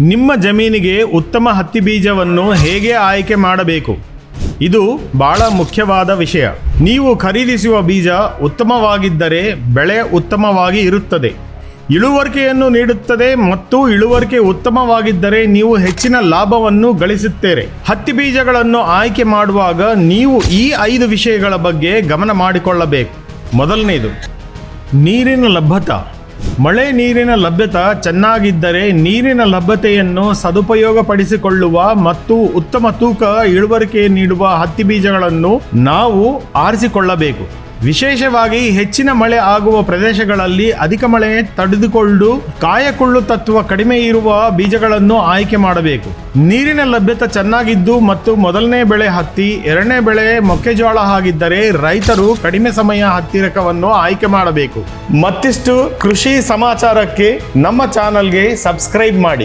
ನಿಮ್ಮ ಜಮೀನಿಗೆ ಉತ್ತಮ ಹತ್ತಿ ಬೀಜವನ್ನು ಹೇಗೆ ಆಯ್ಕೆ ಮಾಡಬೇಕು? ಇದು ಬಹಳ ಮುಖ್ಯವಾದ ವಿಷಯ. ನೀವು ಖರೀದಿಸುವ ಬೀಜ ಉತ್ತಮವಾಗಿದ್ದರೆ ಬೆಳೆ ಉತ್ತಮವಾಗಿ ಇರುತ್ತದೆ. ಇಳುವರಿಕೆಯನ್ನು ನೀಡುತ್ತದೆ ಮತ್ತು ಇಳುವರಿಕೆ ಉತ್ತಮವಾಗಿದ್ದರೆ ನೀವು ಹೆಚ್ಚಿನ ಲಾಭವನ್ನು ಗಳಿಸುತ್ತೀರಿ. ಹತ್ತಿ ಬೀಜಗಳನ್ನು ಆಯ್ಕೆ ಮಾಡುವಾಗ ನೀವು ಈ ಐದು ವಿಷಯಗಳ ಬಗ್ಗೆ ಗಮನ ಮಾಡಿಕೊಳ್ಳಬೇಕು. ಮೊದಲನೆಯದು ನೀರಿನ ಲಭ್ಯತ. ಮಳೆ ನೀರಿನ ಲಭ್ಯತೆ ಚೆನ್ನಾಗಿದ್ದರೆ ನೀರಿನ ಲಭ್ಯತೆಯನ್ನು ಸದುಪಯೋಗಪಡಿಸಿಕೊಳ್ಳುವ ಮತ್ತು ಉತ್ತಮ ತೂಕ ಇಳುವರಿಕೆ ನೀಡುವ ಹತ್ತಿ ಬೀಜಗಳನ್ನು ನಾವು ಆರಿಸಿಕೊಳ್ಳಬೇಕು. ವಿಶೇಷವಾಗಿ ಹೆಚ್ಚಿನ ಮಳೆ ಆಗುವ ಪ್ರದೇಶಗಳಲ್ಲಿ ಅಧಿಕ ಮಳೆ ತಡೆದುಕೊಂಡು ಕಾಯಕೊಳ್ಳು ತತ್ವ ಕಡಿಮೆ ಇರುವ ಬೀಜಗಳನ್ನು ಆಯ್ಕೆ ಮಾಡಬೇಕು. ನೀರಿನ ಲಭ್ಯತೆ ಚೆನ್ನಾಗಿದ್ದು ಮತ್ತು ಮೊದಲನೇ ಬೆಳೆ ಹತ್ತಿ, ಎರಡನೇ ಬೆಳೆ ಮೆಕ್ಕೆಜೋಳ ಆಗಿದ್ದರೆ ರೈತರು ಕಡಿಮೆ ಸಮಯ ಹತ್ತಿರಕವನ್ನು ಆಯ್ಕೆ ಮಾಡಬೇಕು. ಮತ್ತಿಷ್ಟು ಕೃಷಿ ಸಮಾಚಾರಕ್ಕೆ ನಮ್ಮ ಚಾನಲ್ಗೆ ಸಬ್ಸ್ಕ್ರೈಬ್ ಮಾಡಿ.